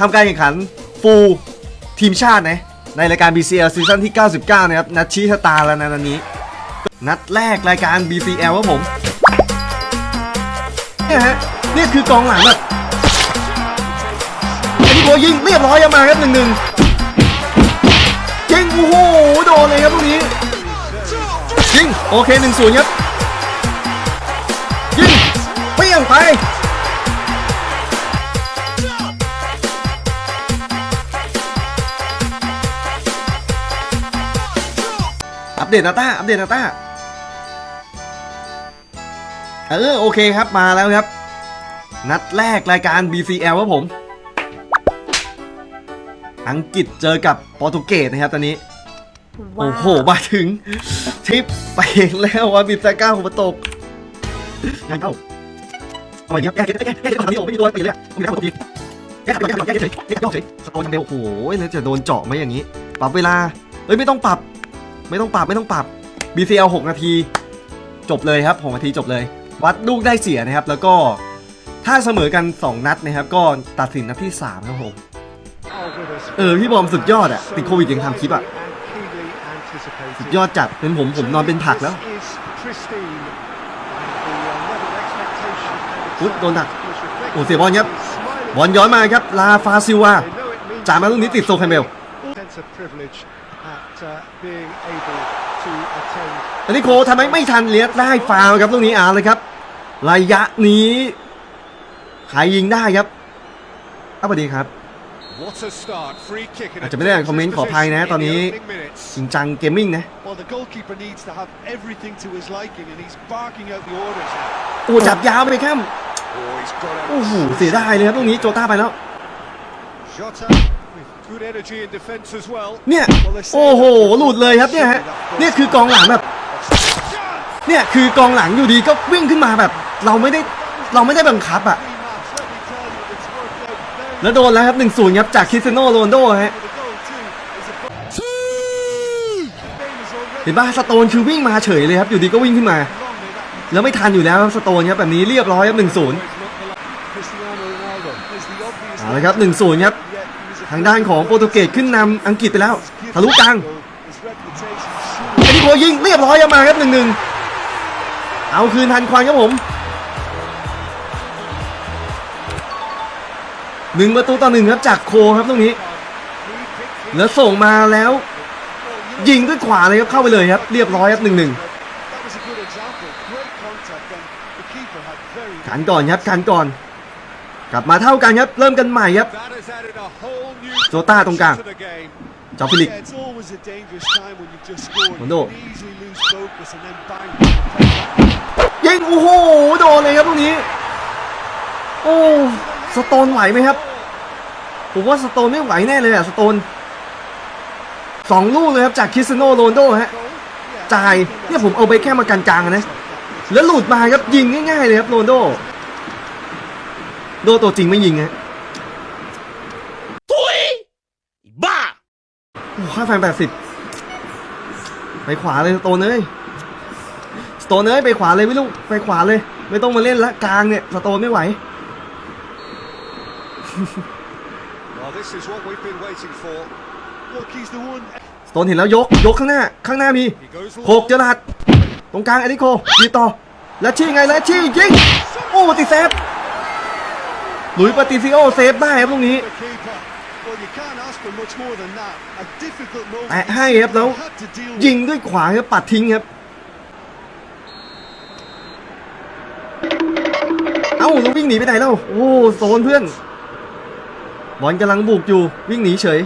ทำการแข่งขันฟูลทีมชาตินะในรายการ BCL ซีซั่นที่ 99 นะครับ นัดชี้ชะตาแล้วนะนัดนี้ นัดแรกรายการ BCL ครับผมเนี่ยฮะเนี่ยคือกองหลังแบบอันนี้โกยิงเรียบร้อยยังมาครับหนึ่งหนึ่งยิงโอ้โหโดนเลยครับตรงนี้ยิงโอเคหนึ่งศูนย์ครับยิงเปี้ยงไป เดตนาต้าอัปเดตนาต้าเออโอเคครับมาแล้วครับ นัดแรกรายการ BCL ครับผม อังกฤษเจอกับโปรตุเกสนะครับตอนนี้ โอ้โห มาถึงทิปไปแล้วว่าบิดแซก้าของประตกงานเข้าเอาอย่างนี้ครับแก้แก้แก้แก้ทำนี้โอ้ไม่มีตัวตีเลยไม่ได้ทำตัวดีแก้ขัดแก้ขัดแก้เฉยแก้เฉยสโตนทำเร็วโอ้โหแล้วจะโดนเจาะไหมอย่างนี้ ปรับเวลาเอ้ยไม่ต้องปรับ ไม่ต้องปรับไม่ต้องปรับ BCL 6 นาที จบเลยครับ6นาทีจบเลย วัดลูกได้เสียนะครับ แล้วก็ถ้าเสมอกัน 2 นัดนะครับ ก็ตัดสินนัดที่ 3 ครับผมเออ พี่บอมสุดยอดอะติดโควิดยังทำคลิปอะสุดยอดจัดเป็นผมผมนอนเป็นผักแล้วอุ๊ยโดนดักโอ้เสียบอลครับบอลย้อนมาครับ ลาฟาซิวาจ่ายมาลูกนี้ติดโซแคมเบล อันนี้โคทำไมไม่ทันเลียดได้ฟาวล์ครับตรงนี้อ่านเลยครับ ระยะนี้ใครยิงได้ครับอ้าวสวัสดีครับ อาจจะไม่ได้อ่านคอมเมนต์ขออภัยนะ ตอนนี้จริงจังเกมมิ่งนะ Well, the goalkeeper needs to have everything to his liking, and he's barking out the orders. โอ้จับยาวไปครับ Oh, he's got out โอ้โหเสียดายเลยครับตรงนี้โจต้าไปแล้ว เนี่ยโอ้โหหลุดเลยครับเนี่ยฮะเนี่ยคือกองหลังแบบเนี่ยคือกองหลังอยู่ดีก็วิ่งขึ้นมาแบบ เราไม่ได้เราไม่ได้บังคับอะ Three match, let me tell you, it's worked out very แล้วโดนแล้วครับ1นศูนย์ครับจากคริสเตียโนโรนลโดฮะ well. The goal too is a game is already เห็นป่ะสโตนคือวิ่งมาเฉยเลยครับ อยู่ดีก็วิ่งขึ้นมา wrong there. That แล้วไม่ทันอยู่แล้วครับสโตนครับแบบนี้เรียบร้อยครับหนึ่งศูนย์ Cristiano Ronaldo is the obvious เอาละครับหนึ่งศูนย์ครับ ทางด้านของโปรตุเกสขึ้นนำอังกฤษไปแล้วทะลุกลางอันนี้โคยิงเรียบร้อยยังมาครับหนึ่งหนึ่งเอาคืนทันควันครับผมหนึ่งประตูต่อหนึ่งครับจากโคครับตรงนี้ แล้วส่งมาแล้ว ยิงด้วยขวาเลยครับเข้าไปเลยครับ เรียบร้อยครับหนึ่งหนึ่งกันก่อนครับกันก่อน กลับมาเท่ากันครับ เริ่มกันใหม่ครับ That has added a whole new Jota ตรงกลาง to the game. จอฟิลิก Yeah, it's always a dangerous time when you've just scored. You Ronaldo. can easily lose focus and then bang. ยิงโอ้โหโดนเลยครับตรงนี้ โอ้สโตนไหวไหมครับผมว่าสโตนไม่ไหวแน่เลยอะสโตนสองลูกเลยครับจากคริสเตียโนโรนลโดฮะจ่ายเนี่ยผมเอาไปแค่มากันกลางอะนะ แล้วหลุดมาครับยิงง่ายๆเลยครับโรนลโด โดตัวจริงไม่ยิงฮะ บ้า โอ้ ค่าไฟแปดสิบไปขวาเลยสโตนเอ้ยสโตนเอ้ยไปขวาเลยไม่รู้ไปขวาเลย ไม่ต้องมาเล่นละกลางเนี่ยสโตนไม่ไหว Well, this is what we've been waiting for. Look, he's the one. สโตนเห็นแล้วยกยกข้างหน้า ข้างหน้ามี He goes โขกเจรัดตรงกลางอดิโคดีต่อแล้วชี้ไงแล้วชี้ยิงโอ้ติดเซฟหลุยส์ปาติซิโอเซฟได้ครับตรงนี้ the keeper. Well, you can't ask for much more than that. A difficult moment. แตะให้ครับแล้ว Had to deal with. ยิงด้วยขวาครับปัดทิ้งครับ เอ้าแล้ววิ่งหนีไปไหนแล้วโอ้โซนเพื่อน บอลกำลังบุกอยู่วิ่งหนีเฉย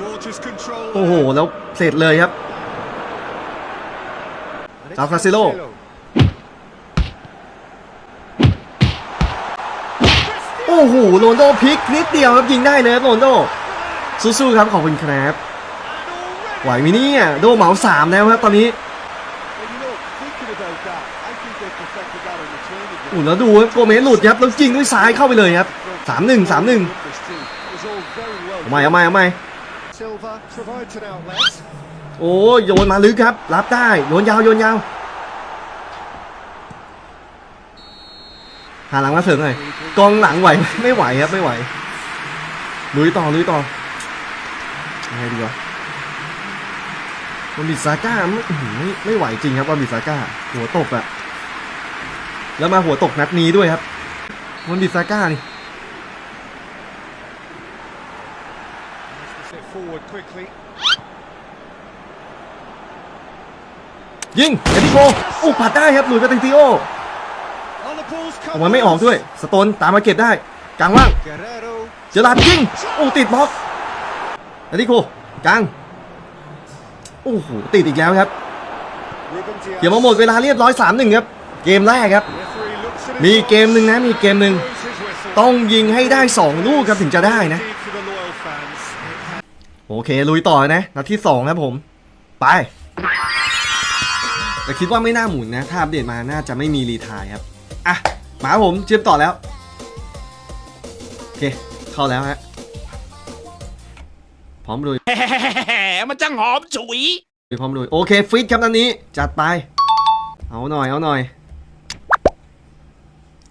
Gorgeous control. โอ้โห แล้วเสร็จเลยครับ And it's Sao Cancelo. โอ้โหโรนโดพลิกนิดเดียวครับยิงได้เลยครับโรนโดสู้ๆครับขอบคุณครับไหวไหมเนี่ยโดเหมาสามแล้วครับตอนนี้ Well, you know, thinking about that, I think they perfected that on the training โอ้แล้วดูครับโกเมสหลุดครับแล้วยิงด้วยซ้ายเข้าไปเลยครับสามหนึ่งสามหนึ่งเอาใหม่เอาใหม่เอาใหม่โอ้โยนมาลึกครับ รับได้โยนยาวโยนยาว หาหลังมาเสริมหน่อยกองหลังไหวไหมไม่ไหวครับไม่ไหวลุยต่อลุยต่อยังไงดีวะวันบิซาก้าไม่ไม่ไม่ไหวจริงครับวันบิซาก้าหัวตกอะแล้วมาหัวตกนัดนี้ด้วยครับวันบิซาก้านี่ยิงเอดิโกโอ้ปัดได้ครับหลุยส์ปติติโอ ออกมาไม่ออกด้วย สโตนตามมาเก็บได้ กลางว่าง เจอราดยิงโอ้ติดบล็อกเอดิโกกลาง โอ้โหติดอีกแล้วครับเดี๋ยวมาหมดเวลาเรียบร้อย3-1ครับ เกมแรกครับ มีเกมหนึ่งนะมีเกมหนึ่งต้องยิงให้ได้ 2 ลูกครับถึงจะได้นะ โอเค ลุยต่อนะนัดที่ 2 ครับผม ไปแต่คิดว่าไม่น่าหมุนนะ ถ้าอัปเดตมาน่าจะไม่มีรีทายครับ อะมาครับผมเชื่อมต่อแล้ว โอเค เข้าแล้วฮะ พร้อมลุยมันจังหอมฉุย พร้อมลุย โอเคฟิตครับนันนี้ จัดไป เอาหน่อย เอาหน่อย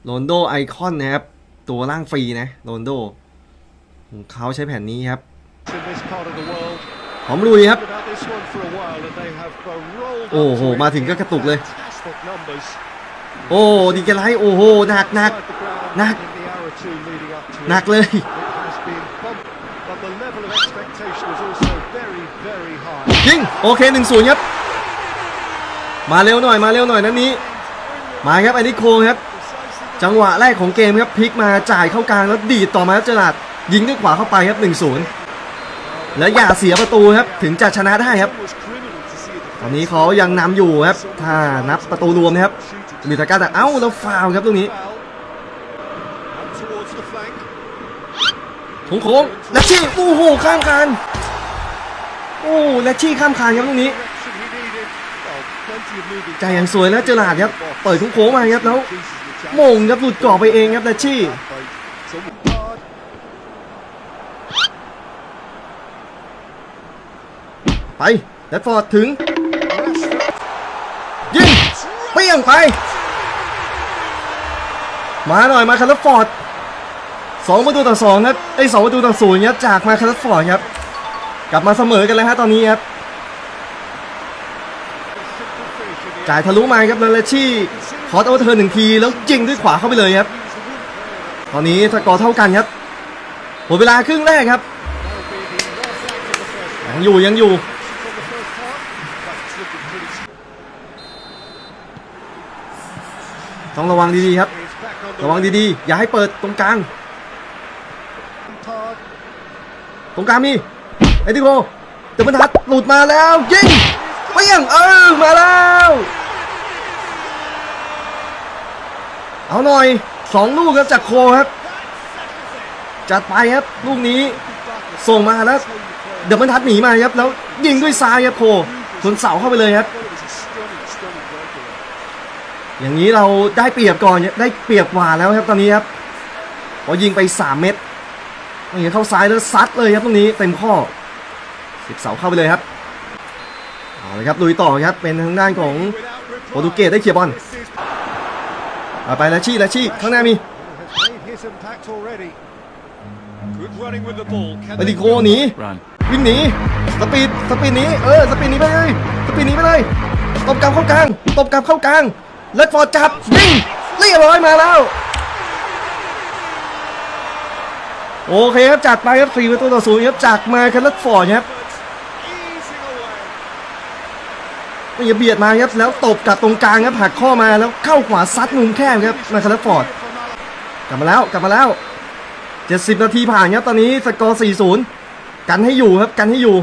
โรนโดไอคอนนะครับ ตัวล่างฟรีนะโรนโดของเขาใช้แผ่นนี้ครับ In this part of the world. พร้อมลุยครับ About this one for a while and they have uh, rolled โอ้โห up to มา it ถึงก็กระตุกเลย Fantastic numbers. โอ้ดีเกไลท์โอ้โหหนักหนักหนักหนักเลยยิงโอเคหนึ่งศูนย์ครับ มาเร็วหน่อยมาเร็วหน่อยนัดนี้ มาครับอันนี้โคครับ จังหวะแรกของเกมครับพลิกมาจ่ายเข้ากลางแล้วดีดต่อมาครับเจอราดยิงด้วยขวาเข้าไปครับ1นศูนย์แล้วอย่าเสียประตูครับถึงจะชนะได้ครับ ตอนนี้เขายังนำอยู่ครับ ถ้านับประตูรวมนะครับ มีตะกร้าแต่เอ้าแล้วฟาวครับตรงนี้ foul. Up towards the flank. โค้งและชี่โอ้โหข้ามคานโอ้และชี่ข้ามคานครับตรงนี้ใจอย่างสวยแล้วเจอราดครับเปิดโค้งมาครับแล้วโมงครับหลุดกรอบไปเองครับและชี่ไปแรดฟอร์ดถึงยิงเปี้ยงไป มาหน่อยมาคาร์ลฟอร์ดสองประตูต่อสองครับไอสองประตูต่อศูนย์ครับจากมาคาร์ลฟอร์ดครับ กลับมาเสมอกันแล้วฮะตอนนี้ครับจ่ายทะลุมาครับแล้วเลชี่ขอตัวเธอหนึ่งทีแล้วยิงด้วยขวาเข้าไปเลยครับ ตอนนี้สกอร์เท่ากันครับหมดเวลาครึ่งแรกครับยังอยู่ยังอยู่ต้องระวังดีๆครับ ระวังดีๆ อย่าให้เปิดตรงกลาง ตรงกลางมีไอ้ดิโกเดมันทัดหลุดมาแล้วยิงเปี้ยงเออมาแล้ว เอาหน่อยสองลูกครับจากโคครับ จัดไปครับลูกนี้ส่งมาแล้วเดี๋ยวมันทัดหนีมาครับแล้วยิงด้วยซ้ายครับโคชนเสาเข้าไปเลยครับ อย่างนี้เราได้เปรียบก่อนได้เปรียบกว่าแล้วครับตอนนี้ครับพอยิงไป 3 เม็ดนี่เข้าซ้ายแล้วซัดเลยครับตรงนี้เต็มข้อสิบเสาเข้าไปเลยครับเอาเลยครับลุยต่อครับเป็นทางด้านของ Without reply. โปรตุเกสได้เคลียร์บอล This is เอาไปแล้วชี่แล้วชี่ข้างหน้ามี has made his impact already. Good running with the ball. Can ไป they ดิโกหนี run วิ่งหนีสปีดสปีดหนีเออสปีดหนีไปเลยสปีดหนีไปเลยตบกลับเข้ากลางตบกลับเข้ากลาง เลดฟอร์ดจับยิงเรียบร้อยมาแล้วโอเคครับจัดไปครับสี่ประตูต่อศูนย์ครับจากมาคันเลดฟอร์ดครับไม่ย่าเบียดมาครับแล้วตบกับตรงกลางครับหักข้อมาแล้วเข้าขวาซัดมุมแคบครับมาคันเลดฟอร์ดกลับมาแล้วกลับมาแล้ว 70 นาทีผ่านครับตอนนี้สกอร์ 4-0 กันให้อยู่ครับกันให้อยู่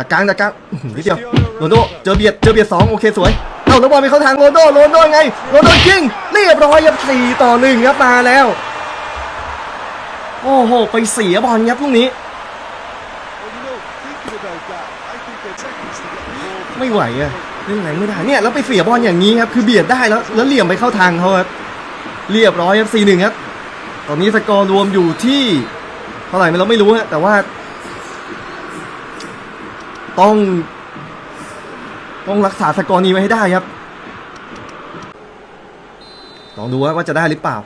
Seven. จากกลางจากกลางนิดเดียวโรนโดเจอเบียดเจอเบียดสองโอเคสวยเอ้าแล้วบอลไปเข้าทางโรนโดโรนโดไงโรนโดยิงเรียบร้อยครับสี่ต่อหนึ่งครับมาแล้ว โอ้โหไปเสียบอลครับลูกนี้ ไม่ไหวอะเล่นไหนไม่ได้เนี่ยแล้วไปเสียบอลอย่างนี้ครับคือเบียดได้แล้ว แล้วเหลี่ยมไปเข้าทางเขาครับเรียบร้อยครับสี่หนึ่งครับตอนนี้สกอร์รวมอยู่ที่เท่าไหร่ไม่เราไม่รู้ฮะแต่ว่า ต้อง ต้องรักษาสกอร์นี้ไว้ให้ได้ครับลองดูว่าจะได้หรือเปล่า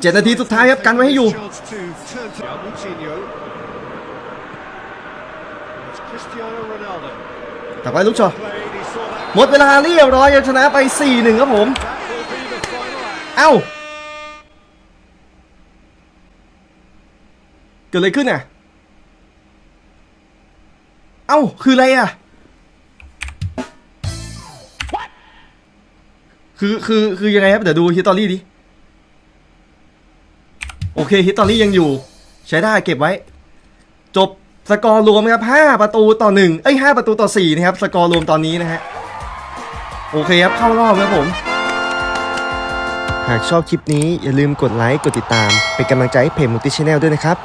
เจ็ดนาทีสุดท้ายครับกันไว้ให้อยู่ Chance to turn to Moutinho. It's Cristiano Ronaldo. แต่ไปลูกชอ Played, he saw that. หมดเวลาเรียบร้อยชนะไป 4-1 ครับผม That will be the final act. เอ้า เกิดอะไรขึ้นอะ เอ้า คืออะไรอะ คือ คือ คือยังไงครับ เดี๋ยวดูฮิตตอรี่ดิ โอเคฮิตตอรี่ยังอยู่ ใช้ได้เก็บไว้ จบสกอร์รวมครับ 5 ประตูต่อ 1 เอ้ย 5 ประตูต่อ 4 นะครับ สกอร์รวมตอนนี้นะฮะ โอเคครับ เข้ารอบครับผม หากชอบคลิปนี้อย่าลืมกดไลค์ กดติดตาม เป็นกำลังใจให้เพจมูติชแนลด้วยนะครับ